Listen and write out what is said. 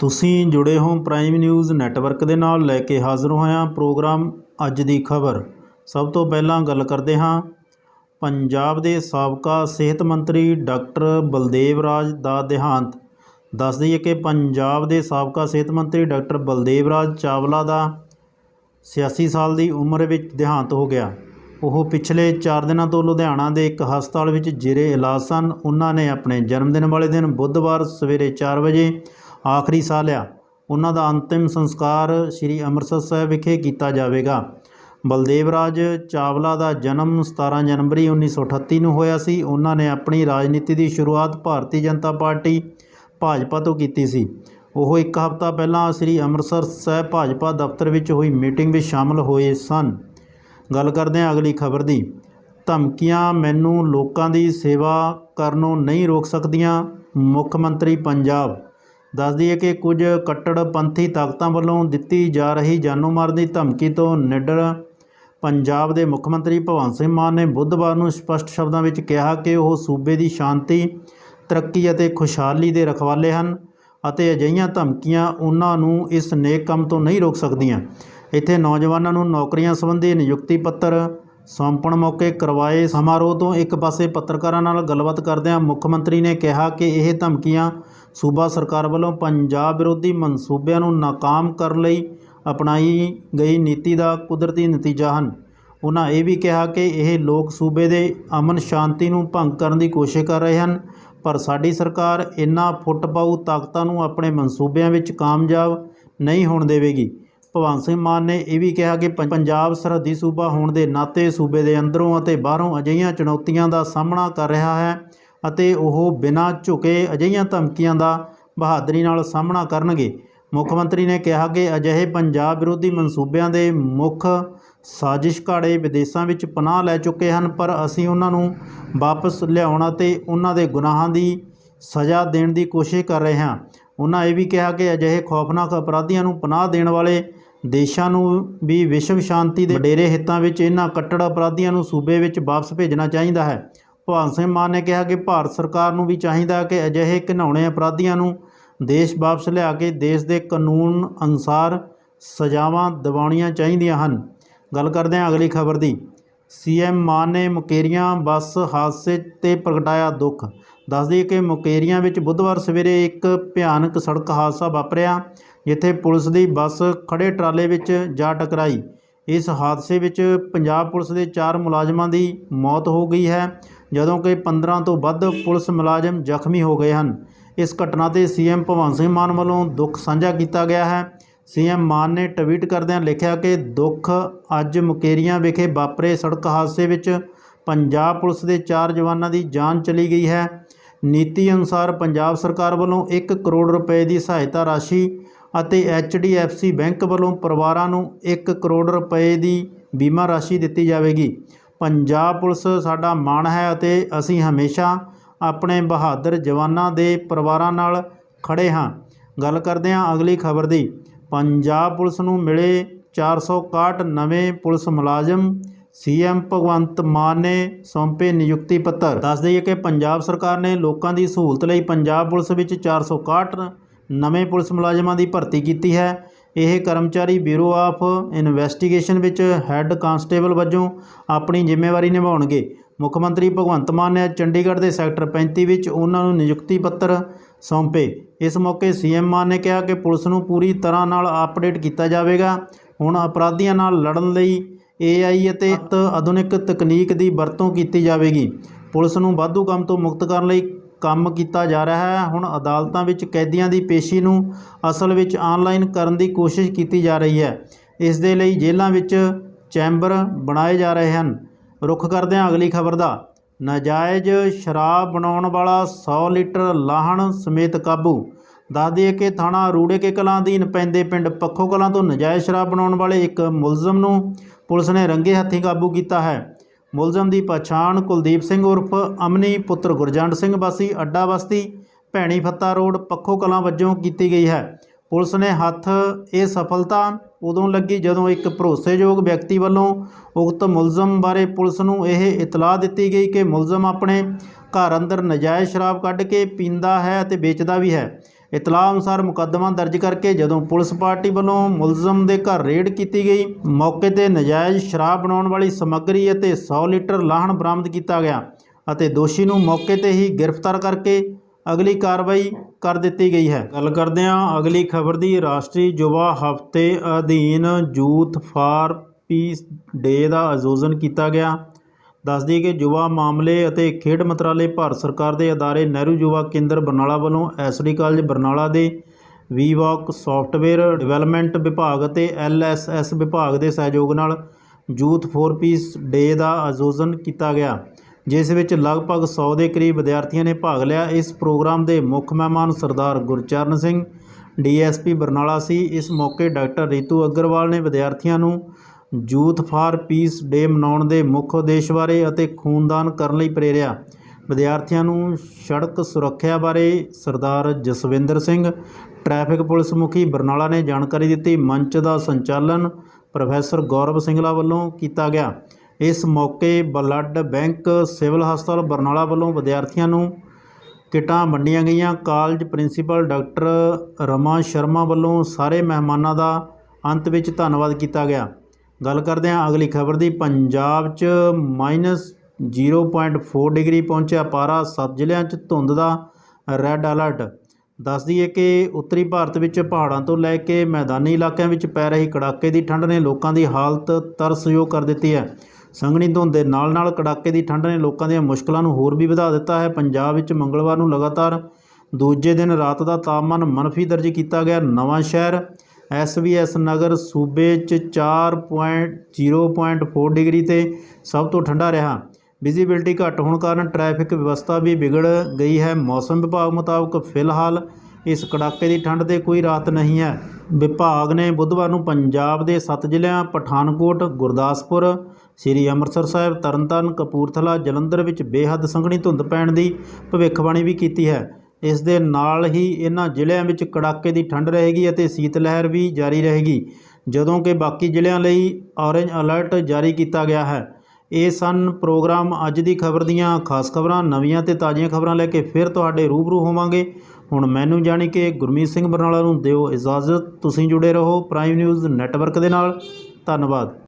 ਤੁਸੀਂ ਜੁੜੇ ਹੋ ਪ੍ਰਾਈਮ ਨਿਊਜ਼ ਨੈਟਵਰਕ ਦੇ ਨਾਲ ਲੈ ਕੇ ਹਾਜ਼ਰ ਹੋਇਆ ਪ੍ਰੋਗਰਾਮ ਅੱਜ ਦੀ ਖਬਰ। ਸਭ ਤੋਂ ਪਹਿਲਾਂ ਗੱਲ ਕਰਦੇ ਹਾਂ। ਪੰਜਾਬ ਦੇ ਸਾਬਕਾ ਸਿਹਤ ਮੰਤਰੀ ਡਾਕਟਰ ਬਲਦੇਵ ਰਾਜ ਦਾ ਦੇਹਾਂਤ। ਦੱਸ ਦਈਏ ਕਿ ਪੰਜਾਬ ਦੇ ਸਾਬਕਾ ਸਿਹਤ ਮੰਤਰੀ ਡਾਕਟਰ ਬਲਦੇਵ ਰਾਜ ਚਾਵਲਾ ਦਾ 86 ਸਾਲ ਦੀ ਉਮਰ ਵਿੱਚ ਦੇਹਾਂਤ ਹੋ ਗਿਆ। ਉਹ ਪਿਛਲੇ 4 ਦਿਨਾਂ ਤੋਂ ਲੁਧਿਆਣਾ ਦੇ ਇੱਕ ਹਸਪਤਾਲ ਵਿੱਚ ਜੇਰੇ ਇਲਾਜ ਸਨ। ਉਹਨਾਂ ਨੇ ਆਪਣੇ ਜਨਮ ਦਿਨ ਵਾਲੇ ਦਿਨ ਬੁੱਧਵਾਰ ਸਵੇਰੇ 4 ਵਜੇ ਆਖਰੀ ਸਾਲ ਆ ਉਹਨਾਂ ਦਾ ਅੰਤਿਮ ਸੰਸਕਾਰ ਸ੍ਰੀ ਅੰਮ੍ਰਿਤਸਰ ਸਾਹਿਬ ਵਿਖੇ ਕੀਤਾ ਜਾਵੇਗਾ। ਬਲਦੇਵ ਰਾਜ ਚਾਵਲਾ ਦਾ ਜਨਮ 17 ਜਨਵਰੀ 1938 ਨੂੰ ਹੋਇਆ ਸੀ। ਉਹਨਾਂ ਨੇ ਆਪਣੀ ਰਾਜਨੀਤੀ ਦੀ ਸ਼ੁਰੂਆਤ ਭਾਰਤੀ ਜਨਤਾ ਪਾਰਟੀ ਭਾਜਪਾ ਤੋਂ ਕੀਤੀ ਸੀ। ਉਹ ਇੱਕ ਹਫ਼ਤਾ ਪਹਿਲਾਂ ਸ੍ਰੀ ਅੰਮ੍ਰਿਤਸਰ ਸਾਹਿਬ ਭਾਜਪਾ ਦਫ਼ਤਰ ਵਿੱਚ ਹੋਈ ਮੀਟਿੰਗ ਵਿੱਚ ਸ਼ਾਮਲ ਹੋਏ ਸਨ। ਗੱਲ ਕਰਦੇ ਹਾਂ ਅਗਲੀ ਖਬਰ ਦੀ। ਧਮਕੀਆਂ ਮੈਨੂੰ ਲੋਕਾਂ ਦੀ ਸੇਵਾ ਕਰਨੋਂ ਨਹੀਂ ਰੋਕ ਸਕਦੀਆਂ, ਮੁੱਖ ਮੰਤਰੀ ਪੰਜਾਬ ਦੱਸ ਦਈਏ ਕਿ ਕੁਝ ਕੱਟੜਪੰਥੀ ਤਾਕਤਾਂ ਵੱਲੋਂ ਦਿੱਤੀ ਜਾ ਰਹੀ ਜਾਨੋਂ ਮਾਰਨ ਦੀ ਧਮਕੀ ਤੋਂ ਨਿਡਰ ਪੰਜਾਬ ਦੇ ਮੁੱਖ ਮੰਤਰੀ ਭਗਵੰਤ ਸਿੰਘ ਮਾਨ ਨੇ ਬੁੱਧਵਾਰ ਨੂੰ ਸਪਸ਼ਟ ਸ਼ਬਦਾਂ ਵਿੱਚ ਕਿਹਾ ਕਿ ਉਹ ਸੂਬੇ ਦੀ ਸ਼ਾਂਤੀ, ਤਰੱਕੀ ਅਤੇ ਖੁਸ਼ਹਾਲੀ ਦੇ ਰਖਵਾਲੇ ਹਨ ਅਤੇ ਅਜਿਹੀਆਂ ਧਮਕੀਆਂ ਉਹਨਾਂ ਨੂੰ ਇਸ ਨੇਕ ਕੰਮ ਤੋਂ ਨਹੀਂ ਰੋਕ ਸਕਦੀਆਂ। ਇੱਥੇ ਨੌਜਵਾਨਾਂ ਨੂੰ ਨੌਕਰੀਆਂ ਸੰਬੰਧੀ ਨਿਯੁਕਤੀ ਪੱਤਰ ਸੌਂਪਣ ਮੌਕੇ ਕਰਵਾਏ ਸਮਾਰੋਹ ਤੋਂ ਇੱਕ ਪਾਸੇ ਪੱਤਰਕਾਰਾਂ ਨਾਲ ਗੱਲਬਾਤ ਕਰਦਿਆਂ ਮੁੱਖ ਮੰਤਰੀ ਨੇ ਕਿਹਾ ਕਿ ਇਹ ਧਮਕੀਆਂ ਸੂਬਾ ਸਰਕਾਰ ਵੱਲੋਂ ਪੰਜਾਬ ਵਿਰੋਧੀ ਮਨਸੂਬਿਆਂ ਨੂੰ ਨਾਕਾਮ ਕਰਨ ਲਈ ਅਪਣਾਈ ਗਈ ਨੀਤੀ ਦਾ ਕੁਦਰਤੀ ਨਤੀਜਾ ਹਨ। ਉਹਨਾਂ ਇਹ ਵੀ ਕਿਹਾ ਕਿ ਇਹ ਲੋਕ ਸੂਬੇ ਦੇ ਅਮਨ ਸ਼ਾਂਤੀ ਨੂੰ ਭੰਗ ਕਰਨ ਦੀ ਕੋਸ਼ਿਸ਼ ਕਰ ਰਹੇ ਹਨ, ਪਰ ਸਾਡੀ ਸਰਕਾਰ ਇਨ੍ਹਾਂ ਫੁੱਟਪਾਊ ਤਾਕਤਾਂ ਨੂੰ ਆਪਣੇ ਮਨਸੂਬਿਆਂ ਵਿੱਚ ਕਾਮਯਾਬ ਨਹੀਂ ਹੋਣ ਦੇਵੇਗੀ। ਭਗਵੰਤ ਸਿੰਘ ਮਾਨ ਨੇ ਇਹ ਵੀ ਕਿਹਾ ਕਿ ਪੰ- ਪੰਜਾਬ ਸਰਹੱਦੀ ਸੂਬਾ ਹੋਣ ਦੇ ਨਾਤੇ ਸੂਬੇ ਦੇ ਅੰਦਰੋਂ ਅਤੇ ਬਾਹਰੋਂ ਅਜਿਹੀਆਂ ਚੁਣੌਤੀਆਂ ਦਾ ਸਾਹਮਣਾ ਕਰ ਰਿਹਾ ਹੈ ਅਤੇ ਉਹ ਬਿਨਾਂ ਝੁਕੇ ਅਜਿਹੀਆਂ ਧਮਕੀਆਂ ਦਾ ਬਹਾਦਰੀ ਨਾਲ ਸਾਹਮਣਾ ਕਰਨਗੇ। ਮੁੱਖ ਮੰਤਰੀ ਨੇ ਕਿਹਾ ਕਿ ਅਜਿਹੇ ਪੰਜਾਬ ਵਿਰੋਧੀ ਮਨਸੂਬਿਆਂ ਦੇ ਮੁੱਖ ਸਾਜ਼ਿਸ਼ ਘਾੜੇ ਵਿਦੇਸ਼ਾਂ ਵਿੱਚ ਪਨਾਹ ਲੈ ਚੁੱਕੇ ਹਨ, ਪਰ ਅਸੀਂ ਉਹਨਾਂ ਨੂੰ ਵਾਪਸ ਲਿਆਉਣ ਅਤੇ ਉਹਨਾਂ ਦੇ ਗੁਨਾਹਾਂ ਦੀ ਸਜ਼ਾ ਦੇਣ ਦੀ ਕੋਸ਼ਿਸ਼ ਕਰ ਰਹੇ ਹਾਂ। ਉਹਨਾਂ ਇਹ ਵੀ ਕਿਹਾ ਕਿ ਅਜਿਹੇ ਖੌਫਨਾਕ ਅਪਰਾਧੀਆਂ ਨੂੰ ਪਨਾਹ ਦੇਣ ਵਾਲੇ ਦੇਸ਼ਾਂ ਨੂੰ ਵੀ ਵਿਸ਼ਵ ਸ਼ਾਂਤੀ ਦੇ ਵਡੇਰੇ ਹਿੱਤਾਂ ਵਿੱਚ ਇਹਨਾਂ ਕੱਟੜ ਅਪਰਾਧੀਆਂ ਨੂੰ ਸੂਬੇ ਵਿੱਚ ਵਾਪਸ ਭੇਜਣਾ ਚਾਹੀਦਾ ਹੈ। ਭਗਵੰਤ ਸਿੰਘ ਮਾਨ ਨੇ ਕਿਹਾ ਕਿ ਭਾਰਤ ਸਰਕਾਰ ਨੂੰ ਵੀ ਚਾਹੀਦਾ ਹੈ ਕਿ ਅਜਿਹੇ ਘਿਨਾਉਣੇ ਅਪਰਾਧੀਆਂ ਨੂੰ ਦੇਸ਼ ਵਾਪਸ ਲਿਆ ਕੇ ਦੇਸ਼ ਦੇ ਕਾਨੂੰਨ ਅਨੁਸਾਰ ਸਜ਼ਾਵਾਂ ਦਿਵਾਉਣੀਆਂ ਚਾਹੀਦੀਆਂ ਹਨ। ਗੱਲ ਕਰਦੇ ਹਾਂ ਅਗਲੀ ਖਬਰ ਦੀ। ਸੀਐਮ ਮਾਨ ਨੇ ਮੁਕੇਰੀਆਂ ਬੱਸ ਹਾਦਸੇ ਤੇ ਪ੍ਰਗਟਾਇਆ ਦੁੱਖ। ਦੱਸਦੀ ਕਿ ਮੁਕੇਰੀਆਂ ਵਿੱਚ ਬੁੱਧਵਾਰ ਸਵੇਰੇ ਇੱਕ ਭਿਆਨਕ ਸੜਕ ਹਾਦਸਾ ਵਾਪਰਿਆ, ਜਿੱਥੇ ਪੁਲਿਸ ਦੀ ਬੱਸ ਖੜੇ ਟਰਾਲੇ ਵਿੱਚ ਜਾ ਟਕਰਾਈ। ਇਸ ਹਾਦਸੇ ਵਿੱਚ ਪੰਜਾਬ ਪੁਲਿਸ ਦੇ 4 ਮੁਲਾਜ਼ਮਾਂ ਦੀ ਮੌਤ ਹੋ ਗਈ ਹੈ, ਜਦੋਂ ਕਿ 15 ਤੋਂ ਵੱਧ ਪੁਲਿਸ ਮੁਲਾਜ਼ਮ ਜ਼ਖਮੀ ਹੋ ਗਏ ਹਨ। ਇਸ ਘਟਨਾ ਤੇ ਸੀਐਮ ਭਗਵੰਤ ਸਿੰਘ ਮਾਨ ਵੱਲੋਂ ਦੁੱਖ ਸਾਂਝਾ ਕੀਤਾ ਗਿਆ ਹੈ। ਸੀਐਮ ਮਾਨ ਨੇ ਟਵੀਟ ਕਰਦਿਆਂ ਲਿਖਿਆ ਕਿ ਦੁੱਖ ਅੱਜ ਮੁਕੇਰੀਆਂ ਵਿਖੇ ਵਾਪਰੇ ਸੜਕ ਹਾਦਸੇ ਵਿੱਚ ਪੰਜਾਬ ਪੁਲਿਸ ਦੇ 4 ਜਵਾਨਾਂ ਦੀ ਜਾਨ ਚਲੀ ਗਈ ਹੈ। ਨੀਤੀ ਅਨੁਸਾਰ ਪੰਜਾਬ ਸਰਕਾਰ ਵੱਲੋਂ 1 ਕਰੋੜ ਰੁਪਏ ਦੀ ਸਹਾਇਤਾ ਰਾਸ਼ੀ ਅਤੇ HDFC ਬੈਂਕ ਵੱਲੋਂ ਪਰਿਵਾਰਾਂ ਨੂੰ 1 ਕਰੋੜ ਰੁਪਏ ਦੀ ਬੀਮਾ ਰਾਸ਼ੀ ਦਿੱਤੀ ਜਾਵੇਗੀ। ਪੰਜਾਬ ਪੁਲਿਸ ਸਾਡਾ ਮਾਣ ਹੈ ਅਤੇ ਅਸੀਂ ਹਮੇਸ਼ਾ ਆਪਣੇ ਬਹਾਦਰ ਜਵਾਨਾਂ ਦੇ ਪਰਿਵਾਰਾਂ ਨਾਲ ਖੜੇ ਹਾਂ। ਗੱਲ ਕਰਦੇ ਹਾਂ ਅਗਲੀ ਖਬਰ ਦੀ। ਪੰਜਾਬ ਪੁਲਿਸ ਨੂੰ ਮਿਲੇ 461 ਨਵੇਂ ਪੁਲਿਸ ਮੁਲਾਜ਼ਮ। ਸੀਐਮ ਭਗਵੰਤ ਮਾਨ ਨੇ ਸੌਂਪੇ ਨਿਯੁਕਤੀ ਪੱਤਰ। ਦੱਸ ਦਈਏ ਕਿ ਪੰਜਾਬ ਸਰਕਾਰ ਨੇ ਲੋਕਾਂ ਦੀ ਸਹੂਲਤ ਲਈ ਪੰਜਾਬ ਪੁਲਿਸ ਵਿੱਚ 461 ਨਵੇਂ ਪੁਲਿਸ ਮੁਲਾਜ਼ਮਾਂ ਦੀ ਭਰਤੀ ਕੀਤੀ ਹੈ। ਇਹ ਕਰਮਚਾਰੀ ਬਿਊਰੋ ਆਫ ਇਨਵੈਸਟੀਗੇਸ਼ਨ ਵਿੱਚ ਹੈੱਡ ਕਾਂਸਟੇਬਲ ਵਜੋਂ ਆਪਣੀ ਜ਼ਿੰਮੇਵਾਰੀ ਨਿਭਾਉਣਗੇ। ਮੁੱਖ ਮੰਤਰੀ ਭਗਵੰਤ ਮਾਨ ਨੇ ਅੱਜ ਚੰਡੀਗੜ੍ਹ ਦੇ ਸੈਕਟਰ 35 ਵਿੱਚ ਉਹਨਾਂ ਨੂੰ ਨਿਯੁਕਤੀ ਪੱਤਰ ਸੌਂਪੇ। ਇਸ ਮੌਕੇ ਸੀਐਮ ਮਾਨ ਨੇ ਕਿਹਾ ਕਿ ਪੁਲਿਸ ਨੂੰ ਪੂਰੀ ਤਰ੍ਹਾਂ ਨਾਲ ਅਪਡੇਟ ਕੀਤਾ ਜਾਵੇਗਾ। ਹੁਣ ਅਪਰਾਧੀਆਂ ਨਾਲ ਲੜਨ ਲਈ ਏਆਈ ਅਤੇ ਆਧੁਨਿਕ ਤਕਨੀਕ ਦੀ ਵਰਤੋਂ ਕੀਤੀ ਜਾਵੇਗੀ। ਪੁਲਿਸ ਨੂੰ ਵਾਧੂ ਕੰਮ ਤੋਂ ਮੁਕਤ ਕਰਨ ਲਈ ਕੰਮ ਕੀਤਾ ਜਾ ਰਿਹਾ ਹੈ। ਹੁਣ ਅਦਾਲਤਾਂ ਵਿੱਚ ਕੈਦੀਆਂ ਦੀ ਪੇਸ਼ੀ ਨੂੰ ਅਸਲ ਵਿੱਚ ਆਨਲਾਈਨ ਕਰਨ ਦੀ ਕੋਸ਼ਿਸ਼ ਕੀਤੀ ਜਾ ਰਹੀ ਹੈ। ਇਸ ਦੇ ਲਈ ਜੇਲ੍ਹਾਂ ਵਿੱਚ ਚੈਂਬਰ ਬਣਾਏ ਜਾ ਰਹੇ ਹਨ। ਰੁੱਖ ਕਰਦੇ ਹਾਂ ਅਗਲੀ ਖਬਰ ਦਾ। ਨਾਜਾਇਜ਼ ਸ਼ਰਾਬ ਬਣਾਉਣ ਵਾਲਾ 100 ਲੀਟਰ ਲਾਹਣ ਸਮੇਤ ਕਾਬੂ। ਦੱਸ ਦਈਏ ਕਿ ਥਾਣਾ ਰੂੜੇ ਕੇ ਕਲਾਂ ਅਧੀਨ ਪੈਂਦੇ ਪਿੰਡ ਪੱਖੋ ਕਲਾਂ ਤੋਂ ਨਾਜਾਇਜ਼ ਸ਼ਰਾਬ ਬਣਾਉਣ ਵਾਲੇ ਇੱਕ ਮੁਲਜ਼ਮ ਨੂੰ ਪੁਲਿਸ ਨੇ ਰੰਗੇ ਹੱਥੀਂ ਕਾਬੂ ਕੀਤਾ ਹੈ। ਮੁਲਜ਼ਮ ਦੀ ਪਛਾਣ ਕੁਲਦੀਪ ਸਿੰਘ ਉਰਫ ਅਮਨੀ, ਪੁੱਤਰ ਗੁਰਜੰਟ ਸਿੰਘ ਵਾਸੀ, ਅੱਡਾ ਬਸਤੀ, ਭੈਣੀ ਫੱਤਾ ਰੋਡ, ਪੱਖੋ ਕਲਾਂ ਵਜੋਂ ਕੀਤੀ ਗਈ ਹੈ। ਪੁਲਿਸ ਨੇ ਹੱਥ ਇਹ ਸਫਲਤਾ ਉਦੋਂ ਲੱਗੀ ਜਦੋਂ ਇੱਕ ਭਰੋਸੇਯੋਗ ਵਿਅਕਤੀ ਵੱਲੋਂ ਉਕਤ ਮੁਲਜ਼ਮ ਬਾਰੇ ਪੁਲਿਸ ਨੂੰ ਇਹ ਇਤਲਾਹ ਦਿੱਤੀ ਗਈ ਕਿ ਮੁਲਜ਼ਮ ਆਪਣੇ ਘਰ ਅੰਦਰ ਨਜਾਇਜ਼ ਸ਼ਰਾਬ ਕੱਢ ਕੇ ਪੀਂਦਾ ਹੈ ਅਤੇ ਵੇਚਦਾ ਵੀ ਹੈ। ਇਤਲਾਹ ਅਨੁਸਾਰ ਮੁਕੱਦਮਾ ਦਰਜ ਕਰਕੇ ਜਦੋਂ ਪੁਲਿਸ ਪਾਰਟੀ ਵੱਲੋਂ ਮੁਲਜ਼ਮ ਦੇ ਘਰ ਰੇਡ ਕੀਤੀ ਗਈ, ਮੌਕੇ ਤੇ ਨਜਾਇਜ਼ ਸ਼ਰਾਬ ਬਣਾਉਣ ਵਾਲੀ ਸਮੱਗਰੀ ਅਤੇ 100 ਲੀਟਰ ਲਾਹਣ ਬਰਾਮਦ ਕੀਤਾ ਗਿਆ ਅਤੇ ਦੋਸ਼ੀ ਨੂੰ ਮੌਕੇ ਤੇ ਹੀ ਗ੍ਰਿਫਤਾਰ ਕਰਕੇ ਅਗਲੀ ਕਾਰਵਾਈ ਕਰ ਦਿੱਤੀ ਗਈ ਹੈ। ਗੱਲ ਕਰਦੇ ਹਾਂ ਅਗਲੀ ਖਬਰ ਦੀ। ਰਾਸ਼ਟਰੀ ਯੁਵਾ ਹਫ਼ਤੇ ਅਧੀਨ ਯੂਥ ਫਾਰ ਪੀਸ ਡੇ ਦਾ ਆਯੋਜਨ ਕੀਤਾ ਗਿਆ। ਦੱਸ ਦਈਏ ਕਿ ਯੁਵਾ ਮਾਮਲੇ ਅਤੇ ਖੇਡ ਮੰਤਰਾਲੇ ਭਾਰਤ ਸਰਕਾਰ ਦੇ ਅਦਾਰੇ ਨਹਿਰੂ ਯੁਵਾ ਕੇਂਦਰ ਬਰਨਾਲਾ ਵੱਲੋਂ ਐਸਡੀ ਕਾਲਜ ਬਰਨਾਲਾ ਦੇ ਵੀ ਵਾਕ ਸੌਫਟਵੇਅਰ ਡਿਵੈਲਪਮੈਂਟ ਵਿਭਾਗ ਅਤੇ ਐਲਐਸਐਸ ਵਿਭਾਗ ਦੇ ਸਹਿਯੋਗ ਨਾਲ ਯੂਥ ਫੋਰ ਪੀਸ ਡੇ ਦਾ ਆਯੋਜਨ ਕੀਤਾ ਗਿਆ। ਜਿਸ ਵਿੱਚ ਲਗਭਗ 100 ਦੇ ਕਰੀਬ ਵਿਦਿਆਰਥੀਆਂ ਨੇ ਭਾਗ ਲਿਆ। ਇਸ ਪ੍ਰੋਗਰਾਮ ਦੇ ਮੁੱਖ ਮਹਿਮਾਨ ਸਰਦਾਰ ਗੁਰਚਰਨ ਸਿੰਘ, ਡੀਐਸਪੀ ਬਰਨਾਲਾ ਸੀ। ਇਸ ਮੌਕੇ ਡਾਕਟਰ ਰੀਤੂ ਅਗਰਵਾਲ ਨੇ ਵਿਦਿਆਰਥੀਆਂ ਨੂੰ ਯੂਥ ਫਾਰ ਪੀਸ ਡੇ ਮਨਾਉਣ ਦੇ ਮੁੱਖ ਉਦੇਸ਼ ਬਾਰੇ ਅਤੇ ਖੂਨਦਾਨ ਕਰਨ ਲਈ ਪ੍ਰੇਰਿਆ। ਵਿਦਿਆਰਥੀਆਂ ਨੂੰ ਸੜਕ ਸੁਰੱਖਿਆ ਬਾਰੇ ਸਰਦਾਰ ਜਸਵਿੰਦਰ ਸਿੰਘ, ਟ੍ਰੈਫਿਕ ਪੁਲਿਸ ਮੁਖੀ ਬਰਨਾਲਾ ਨੇ ਜਾਣਕਾਰੀ ਦਿੱਤੀ। ਮੰਚ ਦਾ ਸੰਚਾਲਨ ਪ੍ਰੋਫੈਸਰ ਗੌਰਵ ਸਿੰਗਲਾ ਵੱਲੋਂ ਕੀਤਾ ਗਿਆ। ਇਸ ਮੌਕੇ ਬਲੱਡ ਬੈਂਕ, ਸਿਵਲ ਹਸਪਤਾਲ ਬਰਨਾਲਾ ਵੱਲੋਂ ਵਿਦਿਆਰਥੀਆਂ ਨੂੰ ਕਿਟਾਂ ਵੰਡੀਆਂ ਗਈਆਂ। College principal doctor Rama Sharma ਵੱਲੋਂ ਸਾਰੇ ਮਹਿਮਾਨਾਂ ਦਾ ਅੰਤ ਵਿੱਚ ਧੰਨਵਾਦ ਕੀਤਾ ਗਿਆ। ਗੱਲ ਕਰਦੇ ਹਾਂ ਅਗਲੀ ਖਬਰ ਦੀ। ਪੰਜਾਬ 'ਚ ਮਾਈਨਸ 0.4 ਡਿਗਰੀ ਪਹੁੰਚਿਆ ਪਾਰਾ, ਸੱਤ ਜ਼ਿਲ੍ਹਿਆਂ 'ਚ ਧੁੰਦ ਦਾ ਰੈੱਡ ਅਲਰਟ। ਦੱਸ ਦਈਏ ਕਿ ਉੱਤਰੀ ਭਾਰਤ ਵਿੱਚ ਪਹਾੜਾਂ ਤੋਂ ਲੈ ਕੇ ਮੈਦਾਨੀ ਇਲਾਕਿਆਂ ਵਿੱਚ ਪੈ ਰਹੀ ਕੜਾਕੇ ਦੀ ਠੰਡ ਨੇ ਲੋਕਾਂ ਦੀ ਹਾਲਤ ਤਰਸਯੋਗ ਕਰ ਦਿੱਤੀ ਹੈ। ਸੰਘਣੀ ਧੁੰਦ ਦੇ ਨਾਲ ਨਾਲ ਕੜਾਕੇ ਦੀ ਠੰਡ ਨੇ ਲੋਕਾਂ ਦੀਆਂ ਮੁਸ਼ਕਲਾਂ ਨੂੰ ਹੋਰ ਵੀ ਵਧਾ ਦਿੱਤਾ ਹੈ। ਪੰਜਾਬ ਵਿੱਚ ਮੰਗਲਵਾਰ ਨੂੰ ਲਗਾਤਾਰ ਦੂਜੇ ਦਿਨ ਰਾਤ ਦਾ ਤਾਪਮਾਨ ਮਨਫੀ ਦਰਜ ਕੀਤਾ ਗਿਆ। ਨਵਾਂ ਸ਼ਹਿਰ ਐਸਵੀਐਸ ਨਗਰ ਸੂਬੇ 'ਚ 4.0.4 ਡਿਗਰੀ ਤੇ ਸਭ ਤੋਂ ਠੰਡਾ ਰਿਹਾ। ਵਿਜ਼ਿਬਿਲਟੀ ਘੱਟ ਹੋਣ ਕਾਰਨ ਟ੍ਰੈਫਿਕ ਵਿਵਸਥਾ ਵੀ ਵਿਗੜ ਗਈ ਹੈ। ਮੌਸਮ ਵਿਭਾਗ ਮੁਤਾਬਕ ਫਿਲਹਾਲ ਇਸ ਕੜਾਕੇ ਦੀ ਠੰਡ 'ਤੇ ਕੋਈ ਰਾਹਤ ਨਹੀਂ ਹੈ। ਵਿਭਾਗ ਨੇ ਬੁੱਧਵਾਰ ਨੂੰ ਪੰਜਾਬ ਦੇ ਸੱਤ ਜ਼ਿਲ੍ਹਿਆਂ, ਪਠਾਨਕੋਟ, ਗੁਰਦਾਸਪੁਰ ਸ੍ਰੀ ਅੰਮ੍ਰਿਤਸਰ ਸਾਹਿਬ ਤਰਨਤਾਰਨ ਕਪੂਰਥਲਾ ਜਲੰਧਰ ਵਿੱਚ ਬੇਹੱਦ ਸੰਘਣੀ ਧੁੰਦ ਪੈਣ ਦੀ ਭਵਿੱਖਬਾਣੀ ਵੀ ਕੀਤੀ ਹੈ। ਇਸ ਦੇ ਨਾਲ ਹੀ ਇਹਨਾਂ ਜ਼ਿਲ੍ਹਿਆਂ ਵਿੱਚ ਕੜਾਕੇ ਦੀ ਠੰਡ ਰਹੇਗੀ ਅਤੇ ਸੀਤ ਲਹਿਰ ਵੀ ਜਾਰੀ ਰਹੇਗੀ, ਜਦੋਂ ਕਿ ਬਾਕੀ ਜ਼ਿਲ੍ਹਿਆਂ ਲਈ ਔਰੇਂਜ ਅਲਰਟ ਜਾਰੀ ਕੀਤਾ ਗਿਆ ਹੈ। ਇਹ ਸਨ ਪ੍ਰੋਗਰਾਮ ਅੱਜ ਦੀ ਖਬਰ ਦੀਆਂ ਖਾਸ ਖਬਰਾਂ, ਨਵੀਆਂ ਤੇ ਤਾਜ਼ੀਆਂ ਖਬਰਾਂ ਲੈ ਕੇ ਫਿਰ ਤੁਹਾਡੇ ਰੂਬਰੂ ਹੋਵਾਂਗੇ। ਹੁਣ ਮੈਨੂੰ ਜਾਣੀ ਕਿ ਗੁਰਮੀਤ ਸਿੰਘ ਬਰਨਾਲਾ ਨੂੰ ਦਿਓ ਇਜਾਜ਼ਤ। ਤੁਸੀਂ ਜੁੜੇ ਰਹੋ ਪ੍ਰਾਈਮ ਨਿਊਜ਼ ਨੈਟਵਰਕ ਦੇ ਨਾਲ। ਧੰਨਵਾਦ।